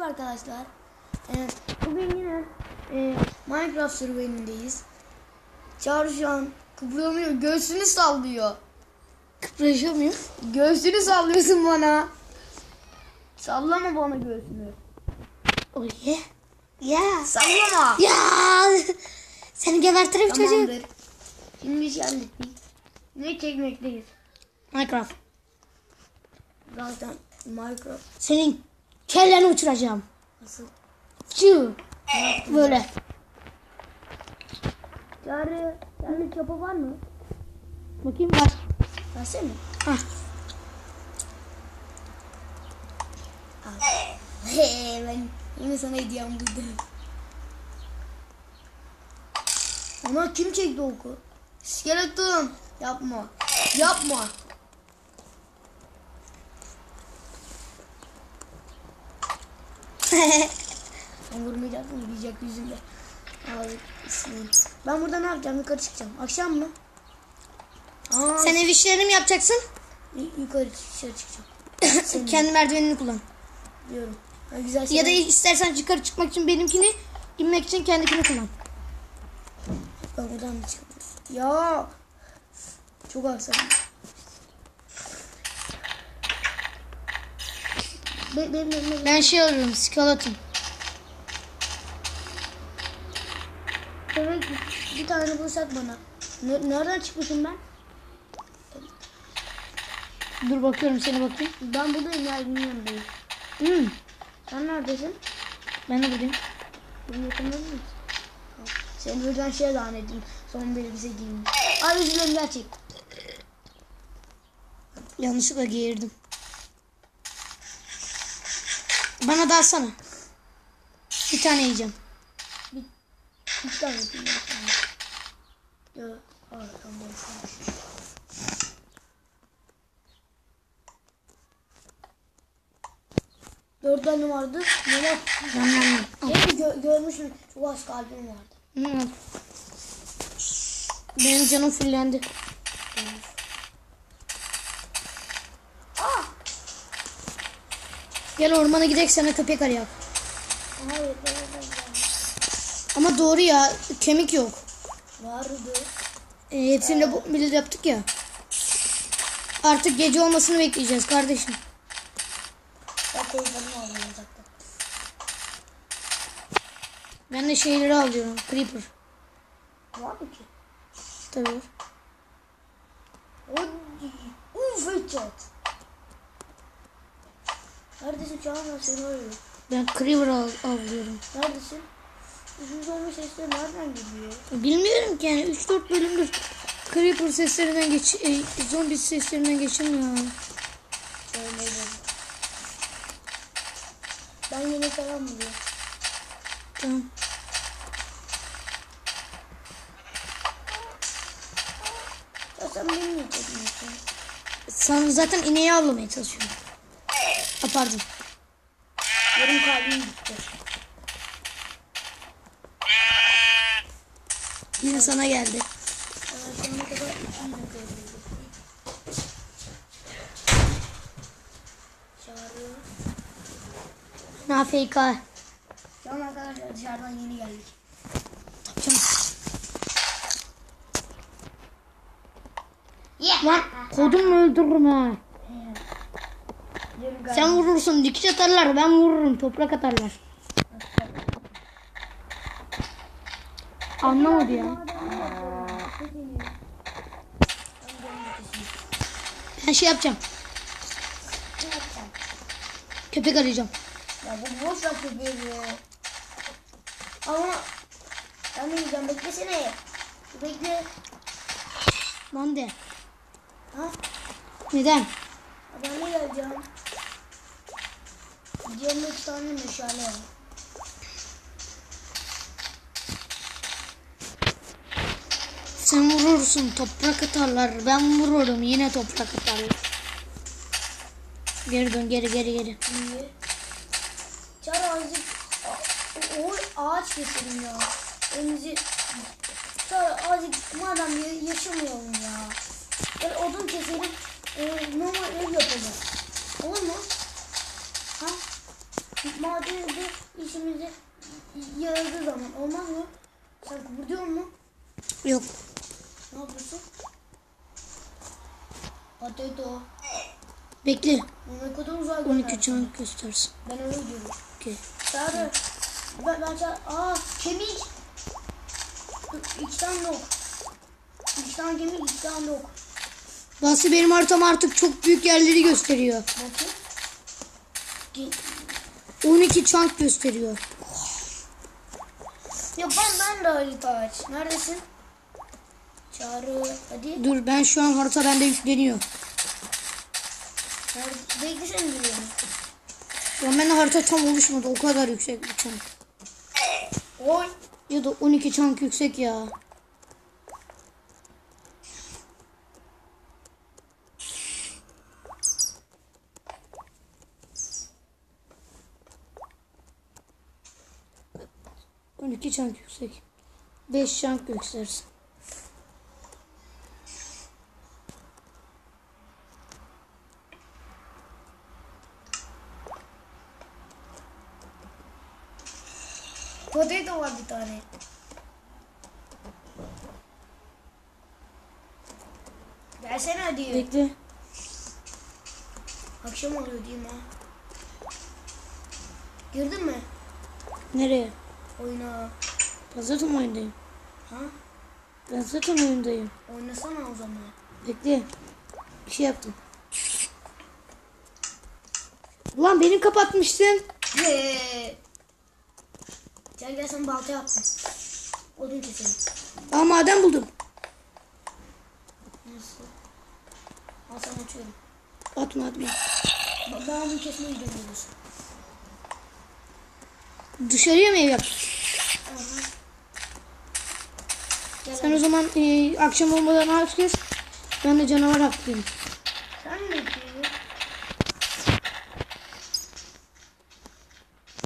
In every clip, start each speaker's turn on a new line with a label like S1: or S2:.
S1: Merhaba arkadaşlar. Ee, bugün yine e, Minecraft serverindeyiz. Çağrı şu an kıpırdamıyor. Göğsünü sallıyor.
S2: Kıpırışıyor muyum?
S1: Göğsünü sallıyorsun bana. Sallama bana göğsünü.
S2: Oh yeah. Ya.
S1: Sallama.
S2: Ya. Seni gebertirim çocuk.
S1: Tamamdır. Şimdi bir şey. Ne çekmekteyiz?
S2: Minecraft.
S1: Zaten Minecraft
S2: Senin kelleni uçuracağım.
S1: nasıl?
S2: Çığ. Böyle.
S1: Çağrı sende çapa var mı?
S2: Bakayım var.
S1: Versene.
S2: Hah.
S1: He ben yine sana hediyem buydu. Ona kim çekti oku? Skeleton yapma. Yapma. Diyecek yüzümle. Abi ismini. Ben burada ne yapacağım? Yukarı çıkacağım. Akşam mı? Aa,
S2: Sen ev işlerini mi yapacaksın?
S1: yukarı dışarı çıkacağım.
S2: Kendi merdivenini kullan.
S1: Diyorum. Ha, güzel
S2: Ya
S1: şeyler-
S2: da istersen yukarı çıkmak için benimkini, inmek için kendikini kullan.
S1: Ben buradan mı çıkıyoruz? Ya. Çok aksadım. Be, be, be, be.
S2: Ben şey arıyorum, skeleton.
S1: Evet, bir tane bulsak bana. Ne- nereden çıkmışım ben?
S2: Dur bakıyorum seni bakayım.
S1: Ben buradayım ya evin yanındayım.
S2: Hmm.
S1: Sen neredesin?
S2: Ben de buradayım.
S1: Benim yakında mısın? Seni buradan şey zannettim. Son biri bize giymiş. Ay dilerim gerçek.
S2: Yanlışlıkla geğirdim. Bana da alsana. Bir tane yiyeceğim.
S1: Bir tane yapayım ben sana. Ya. Tamam. Dört tane vardı. Neler?
S2: Yam.
S1: Seni gö- görmüşüm. Çok az kalbim vardı.
S2: Hmm. Benim canım fullendi.
S1: Aa!
S2: Gel ormana gidelim sana köpek arayak.
S1: Hayır.
S2: Ama doğru ya kemik yok.
S1: Vardı.
S2: E, hepsini de bu build yaptık ya. Artık gece olmasını bekleyeceğiz kardeşim.
S1: Ben
S2: de şeyleri alıyorum. Creeper.
S1: Var mı ki?
S2: Tabii.
S1: Uf, headshot. Neredesin Çağla seni arıyorum.
S2: Ben Creeper al alıyorum.
S1: Neredesin? Uzun zombi sesleri nereden geliyor?
S2: Bilmiyorum ki yani 3-4 bölümdür Creeper seslerinden geç e, zombi seslerinden geçilmiyor.
S1: Söylemedim. Ben yine falan buluyorum.
S2: Tamam.
S1: Ya sen beni niye?
S2: Sen zaten ineği avlamaya çalışıyorum. Ha, pardon.
S1: Yarım kalbim gitti.
S2: Yine sana geldi. Ne FK.
S1: Şu an arkadaşlar dışarıdan yeni geldik.
S2: Tamam.
S1: Yeah.
S2: Lan kodum mu öldürürüm ha. Sen vurursun dikiş atarlar ben vururum toprak atarlar. Anlamadı ya. Ben şey yapacağım. Köpek arayacağım.
S1: Ya bu boş ver köpeği. Ama ben ne diyeceğim beklesene. Bekle.
S2: Lan de.
S1: Ha?
S2: Neden?
S1: Ben ne geleceğim? Cemre iki tane meşale var.
S2: Sen vurursun toprak atarlar. Ben vururum yine toprak atarlar. Geri dön geri geri geri.
S1: Niye? Çar azıcık o, ağaç keselim ya. Elimizi Çar azıcık madem ya- yaşamayalım ya. Gel odun keselim. E, normal ev yapalım. Olur mu? Ha? Madenizde işimize yaradığı zaman olmaz mı? Sen kıpırdıyor mu?
S2: Yok.
S1: Ne yapıyorsun? Potato.
S2: Bekle.
S1: Ne kadar uzak
S2: 12
S1: gönderdi.
S2: çank göstersin.
S1: Ben öyle diyorum.
S2: Okey.
S1: Sarı. Ben, ben çağır. Aa kemik. İki tane ok. İki tane kemik, iki tane ok.
S2: Basri benim haritam artık çok büyük yerleri gösteriyor.
S1: Nasıl? Ge-
S2: 12 çank gösteriyor.
S1: Ya ben ben de Ali Taç. Neredesin? Çağrı hadi.
S2: Dur ben şu an harita bende yükleniyor.
S1: Nerede? Beklesene geliyorum.
S2: Ya benim harita tam oluşmadı. O kadar yüksek bir çank.
S1: Oy.
S2: Ya da 12 çank yüksek ya. On iki çank yüksek. Beş çank yükselsin.
S1: Potato var bir tane. Versene hadi.
S2: Bekle.
S1: Akşam oluyor değil mi? ha? Girdin mi?
S2: Nereye?
S1: Oyuna.
S2: Ben zaten oyundayım.
S1: Ha?
S2: Ben zaten oyundayım.
S1: Oynasana o zaman.
S2: Bekle. Bir şey yaptım. Ulan beni kapatmıştın.
S1: Eee. Gel gel sen balta yaptın. Odun keselim.
S2: Aa maden buldum.
S1: Nasıl? Al sana atıyorum.
S2: Atma atma.
S1: Ben odun kesmeyi dönüyoruz.
S2: Dışarıya mı ev yap?
S1: Aha.
S2: Sen o zaman e, akşam olmadan ağaç kes. Ben de canavar haklıyım.
S1: Sen ne diyorsun?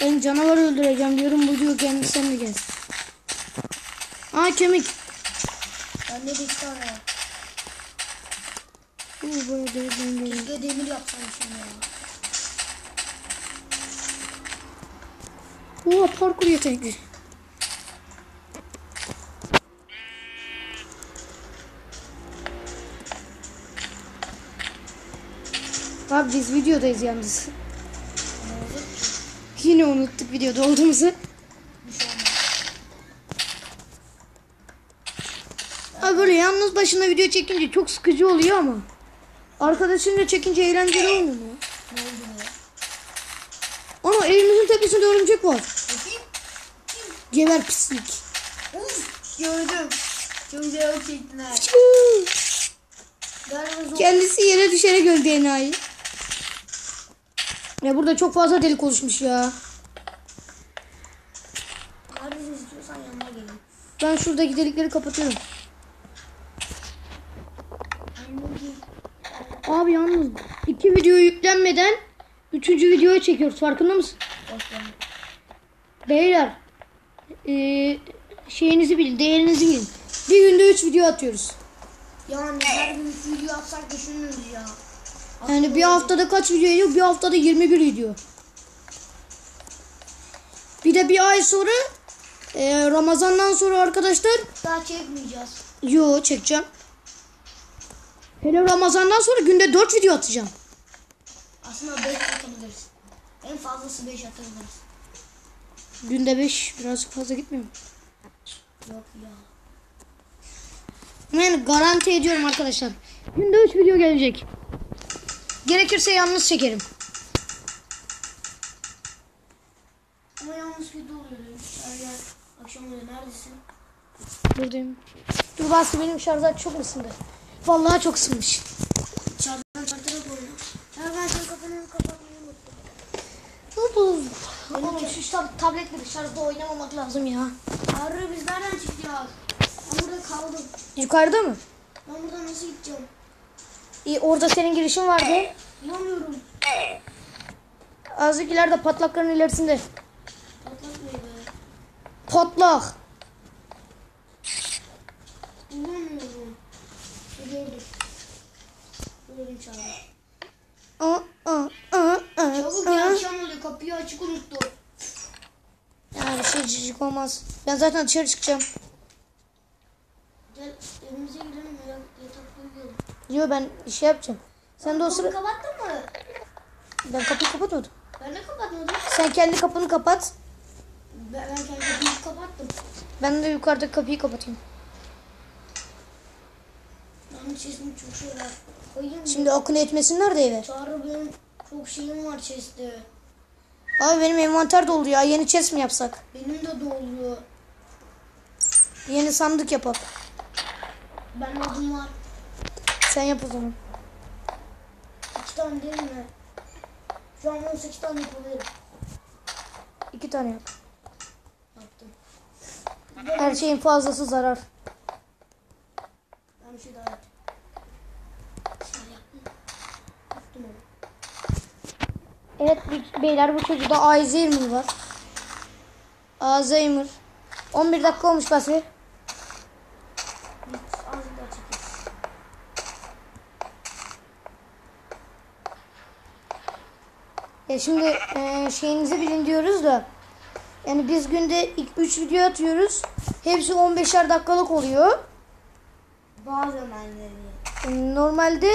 S2: Ben canavar öldüreceğim diyorum. Bu diyor kendi sen mi gel? Aa kemik.
S1: Ben de bir tane.
S2: Oo, böyle de ben de-
S1: Keşke demir yapsam şimdi ya.
S2: Oo parkur yetenekli. Abi biz videodayız yalnız. Yine unuttuk videoda olduğumuzu. Abi böyle yalnız başına video çekince çok sıkıcı oluyor ama. Arkadaşınla çekince eğlenceli olmuyor mu?
S1: Ne oldu be?
S2: Ana evimizin tepesinde örümcek var.
S1: Bakayım.
S2: Geber pislik.
S1: Uf gördüm. Çok güzel çektiler.
S2: Kendisi yere düşerek öldü enayi. Ya burada çok fazla delik oluşmuş ya.
S1: Neredesin istiyorsan yanına gelin.
S2: Ben şuradaki delikleri kapatıyorum. Abi yalnız iki video yüklenmeden üçüncü videoyu çekiyoruz. Farkında mısın? Beyler eee, şeyinizi bilin, değerinizi bilin. Bir günde üç video atıyoruz.
S1: Yani her gün üç video atsak düşünürüz ya.
S2: Yani bir haftada kaç video ediyor? Bir haftada 21 video. Bir de bir ay sonra eee, Ramazan'dan sonra arkadaşlar
S1: Daha çekmeyeceğiz.
S2: yo çekeceğim. Hele Ramazan'dan sonra günde 4 video atacağım.
S1: Aslında 5 atabiliriz. En fazlası 5 atabiliriz.
S2: Günde 5 birazcık fazla gitmiyor mu?
S1: Yok ya.
S2: Yani garanti ediyorum arkadaşlar. Günde 3 video gelecek. Gerekirse yalnız çekerim.
S1: Ama yalnız kötü oluyor. Gel. Akşam oluyor. Neredesin?
S2: Buradayım. Dur Basri benim şarjlar çok ısındı? Vallahi çok ısınmış.
S1: Çarptan çarptarak oyna. Ya ben senin kafanı kapatmayı unuttum.
S2: Oğlum şu tab tabletle dışarıda oynamamak lazım ya.
S1: Arı biz nereden çıkacağız? Ben burada kaldım.
S2: Yukarıda mı?
S1: Ben buradan nasıl gideceğim?
S2: İyi, orada senin girişin vardı.
S1: Bulamıyorum.
S2: Azıcık ileride patlakların ilerisinde.
S1: Patlak neydi?
S2: Patlak.
S1: Bulamıyorum. Gördüm. Gördüm
S2: aa,
S1: Çabuk ya akşam oluyor kapıyı açık unuttum.
S2: Yani bir şey cicik olmaz. Ben zaten dışarı çıkacağım.
S1: Gel evimize ya uyuyalım.
S2: Yo ben şey yapacağım. Sen de o
S1: Kapıyı
S2: sıra...
S1: kapattın mı?
S2: Ben kapıyı kapatmadım.
S1: Ben de kapatmadım.
S2: Sen kendi kapını kapat.
S1: Ben, ben kendi kapıyı kapattım.
S2: Ben de yukarıdaki kapıyı kapatayım.
S1: Benim sesim çok şey var. Koyayım?
S2: Şimdi akın etmesinler de eve.
S1: Çağrı benim çok şeyim var chest'te.
S2: Abi benim envanter doldu ya. Yeni chest mi yapsak?
S1: Benim de dolu.
S2: Yeni sandık yapak.
S1: Ben adım var.
S2: Sen yap o zaman.
S1: İki tane değil mi? Şu an 18 tane yapabilirim.
S2: İki tane yap.
S1: Yaptım.
S2: Her şeyin fazlası zarar.
S1: Ben bir şey daha yaptım.
S2: Evet beyler bu çocukta Alzheimer var. Alzheimer. 11 dakika olmuş Basri.
S1: Bir azıcık daha çekeyim.
S2: Ya şimdi e, şeyinizi bilin diyoruz da. Yani biz günde 3 video atıyoruz. Hepsi 15'er dakikalık oluyor.
S1: Bazen anneleri.
S2: E, Normalde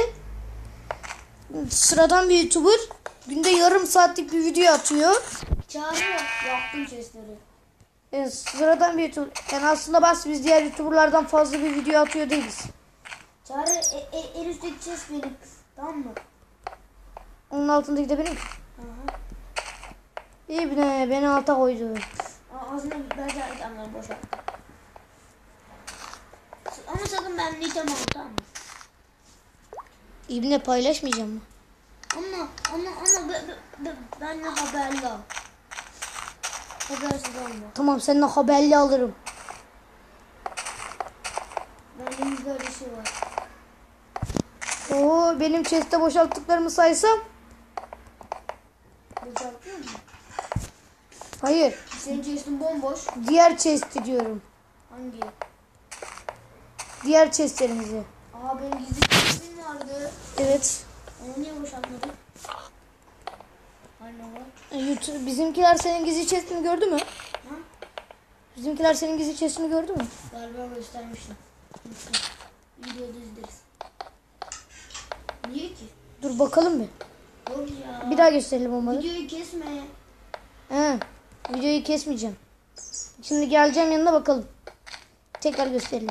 S2: sıradan bir YouTuber günde yarım saatlik bir video atıyor.
S1: Çağrı yaptım chestleri.
S2: E, sıradan bir YouTuber. Yani aslında bas biz diğer YouTuber'lardan fazla bir video atıyor değiliz.
S1: Çağrı e, e, en üstteki chest benim. Tamam mı?
S2: Onun altındaki de benim. İyi bir de beni alta koydu.
S1: Ağzına ben de tamam boş ver. Ama sakın ben de tamam tamam mı?
S2: İbne paylaşmayacağım mı?
S1: Ama ama ama be, be, be, benle haberli ol. Habersiz olma.
S2: Tamam seninle haberli alırım.
S1: Bende böyle şey var.
S2: Oo benim chest'te boşalttıklarımı saysam.
S1: Boşaltıyor mu?
S2: Hayır.
S1: Senin chestin bomboş.
S2: Diğer chest'i diyorum.
S1: Hangi?
S2: Diğer chest'lerimizi.
S1: Aa benim gizli chestim vardı.
S2: Evet.
S1: Onu niye boşaltmadın? Var.
S2: E, YouTube, bizimkiler senin gizli chest'ini gördü mü?
S1: Ha?
S2: Bizimkiler senin gizli chest'ini gördü mü?
S1: Galiba göstermiştim. Videoda izleriz. Niye ki?
S2: Dur bakalım bir.
S1: Yok ya.
S2: Bir daha gösterelim olmadı.
S1: Videoyu kesme.
S2: He. Videoyu kesmeyeceğim. Şimdi geleceğim yanına bakalım. Tekrar gösterelim.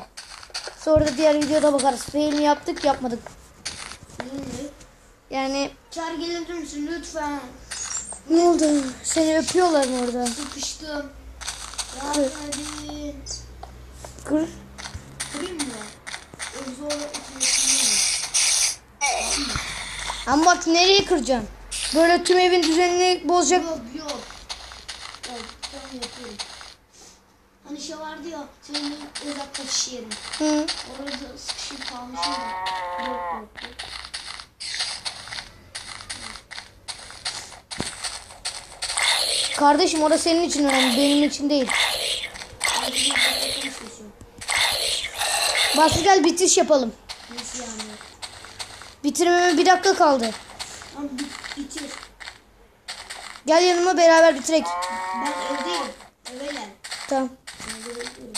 S2: Sonra da diğer videoda bakarız. Fail mi yaptık yapmadık. Yani
S1: Çağrı gelir misin lütfen?
S2: ne oldu? Seni öpüyorlar mı orada?
S1: Sıkıştım.
S2: Kır.
S1: Kırayım mı? İçine
S2: Ama bak nereye kıracaksın? Böyle tüm evin düzenini bozacak.
S1: Yok ben yapıyorum. Hani şey vardı ya senin uzak kaçış yerin.
S2: Hı.
S1: Orada sıkışıp kalmışım da. Yok yok yok.
S2: Kardeşim orası senin için önemli. Benim için değil. Basri gel bitiş yapalım.
S1: Nasıl yani?
S2: Bitirmeme bir dakika kaldı.
S1: Ama bit, bitir.
S2: Gel yanıma beraber bitirek.
S1: Ben evdeyim. Eve gel.
S2: Tamam.
S1: Evde bekliyorum.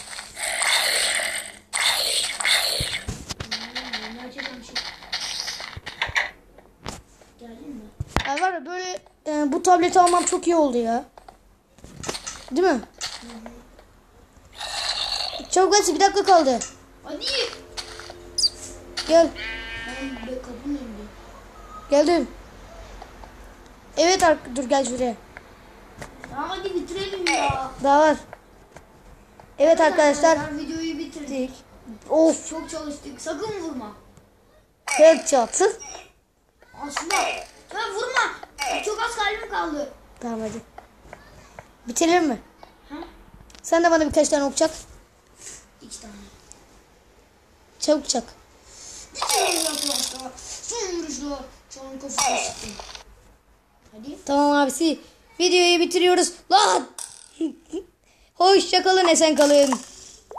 S1: Hmm, gerçekten şey. Geldin mi?
S2: Ya var ya böyle e, bu tableti almam çok iyi oldu ya. Değil mi? Çabuk hadi bir dakika kaldı.
S1: Hadi.
S2: Gel.
S1: Ben önünde.
S2: Geldim. Evet dur gel şuraya.
S1: Ya hadi bitirelim ya.
S2: Daha var. Evet arkadaşlar.
S1: videoyu bitirdik.
S2: Of.
S1: Çok çalıştık. Sakın vurma.
S2: Çatı.
S1: Aslında. Ya vurma. Çok az kalbim kaldı.
S2: Tamam hadi. Bitirelim mi?
S1: Ha?
S2: Sen de bana birkaç tane ok çak.
S1: İki tane.
S2: Çabuk çak.
S1: Bitiriyoruz arkadaşlar. Son vuruşla. Şu an kafasına sıktım. Hadi.
S2: Tamam abisi. Videoyu bitiriyoruz. Lan. Hoşça kalın esen kalın.